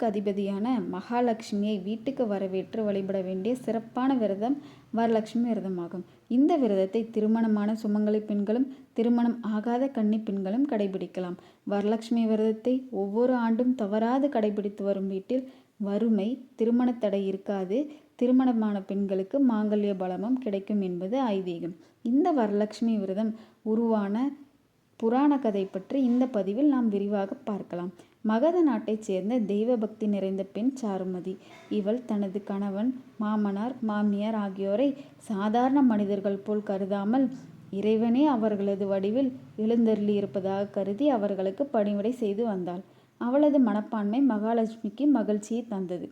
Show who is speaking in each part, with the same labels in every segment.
Speaker 1: வீட்டுக்கு அதிபதியான மகாலட்சுமியை வீட்டுக்கு வரவேற்று வழிபட வேண்டிய சிறப்பான விரதம் வரலட்சுமி விரதமாகும். இந்த விரதத்தை திருமணமான சுமங்கலி பெண்களும் திருமணம் ஆகாத கன்னி பெண்களும் கடைபிடிக்கலாம். வரலட்சுமி விரதத்தை ஒவ்வொரு ஆண்டும் தவறாது கடைபிடித்து வரும் வீட்டில் வறுமை திருமண தடை இருக்காது. திருமணமான பெண்களுக்கு மாங்கல்ய பலமும் கிடைக்கும் என்பது ஐதீகம். இந்த வரலட்சுமி விரதம் உருவான புராண கதை பற்றி இந்த பதிவில் நாம் விரிவாக பார்க்கலாம். மகத நாட்டைச் சேர்ந்த தெய்வ பக்தி நிறைந்த பெண் சாருமதி. இவள் தனது கணவன் மாமனார் மாமியார் ஆகியோரை சாதாரண மனிதர்கள் போல் கருதாமல் இறைவனே அவர்களது வடிவில் எழுந்தருளி இருப்பதாக கருதி அவர்களுக்கு பணிவிடை செய்து வந்தாள். அவளது மனப்பான்மை மகாலட்சுமிக்கு மகிழ்ச்சியை தந்தது.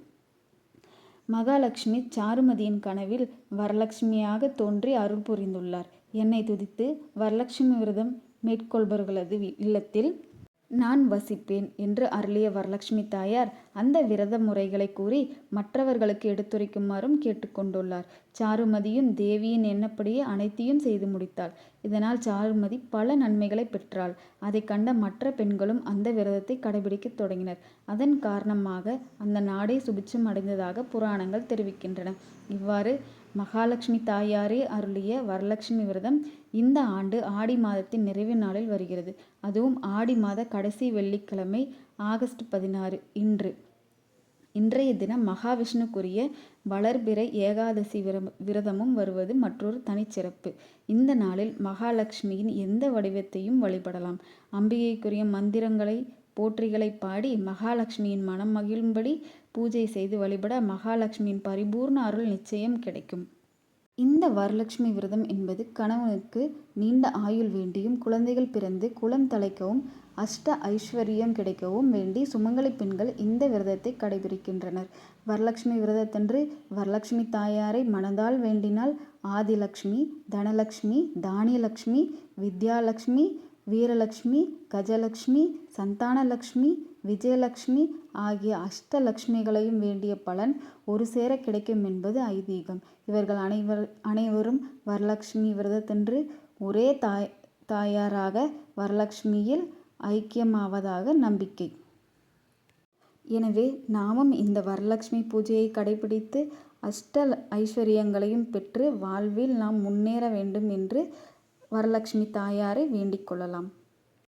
Speaker 1: மகாலட்சுமி சாருமதியின் கனவில் வரலட்சுமியாக தோன்றி அருள் புரிந்துள்ளார். என்னை துதித்து வரலட்சுமி விரதம் மேற்கொள்பவர்களது இல்லத்தில் நான் வசிப்பேன் என்று அருளிய வரலட்சுமி தாயார் அந்த விரத முறைகளை கூறி மற்றவர்களுக்கு எடுத்துரைக்குமாறும் கேட்டுக்கொண்டுள்ளார். சாருமதியும் தேவியின் எண்ணப்படியே அனைத்தையும் செய்து முடித்தாள். இதனால் சாருமதி பல நன்மைகளை பெற்றாள். அதை கண்ட மற்ற பெண்களும் அந்த விரதத்தை கடைபிடிக்கத் தொடங்கினர். அதன் காரணமாக அந்த நாடே சுபிச்சம் அடைந்ததாக புராணங்கள் தெரிவிக்கின்றன. இவ்வாறு மகாலட்சுமி தாயாரே அருளிய வரலட்சுமி விரதம் இந்த ஆண்டு ஆடி மாதத்தின் நிறைவு நாளில் வருகிறது. அதுவும் ஆடி மாத கடைசி வெள்ளிக்கிழமை ஆகஸ்ட் பதினாறு இன்று. இன்றைய தினம் மகாவிஷ்ணுக்குரிய வளர்பிறை ஏகாதசி விர விரதமும் வருவது மற்றொரு தனிச்சிறப்பு. இந்த நாளில் மகாலட்சுமியின் எந்த வடிவத்தையும் வழிபடலாம். அம்பிகைக்குரிய மந்திரங்களை போற்றிகளை பாடி மகாலட்சுமியின் மனம் மகிழும்படி பூஜை செய்து வழிபட மகாலட்சுமியின் பரிபூர்ண அருள் நிச்சயம் கிடைக்கும். இந்த வரலட்சுமி விரதம் என்பது கணவனுக்கு நீண்ட ஆயுள் வேண்டியும் குழந்தைகள் பிறந்து குலம் தலைக்கவும் அஷ்ட ஐஸ்வர்யம் கிடைக்கவும் வேண்டி சுமங்கலி பெண்கள் இந்த விரதத்தை கடைபிடிக்கின்றனர். வரலட்சுமி விரதத்தன்று வரலட்சுமி தாயாரை மனதால் வேண்டினால் ஆதிலக்ஷ்மி தனலக்ஷ்மி தானியலக்ஷ்மி வித்யாலக்ஷ்மி வீரலக்ஷ்மி கஜலக்ஷ்மி சந்தானலக்ஷ்மி விஜயலக்ஷ்மி ஆகிய அஷ்டலக்ஷ்மிகளையும் வேண்டிய பலன் ஒரு சேர கிடைக்கும் என்பது ஐதீகம். இவர்கள் அனைவர் அனைவரும் வரலட்சுமி விரதத்தன்று ஒரே தாய் தாயாராக வரலட்சுமியில் ஐக்கியமாவதாக நம்பிக்கை. எனவே நாமும் இந்த வரலட்சுமி பூஜையை கடைபிடித்து அஷ்ட ஐஸ்வர்யங்களையும் பெற்று வாழ்வில் நாம் முன்னேற வேண்டும் என்று வரலட்சுமி தாயாரை வேண்டிக் கொள்ளலாம்.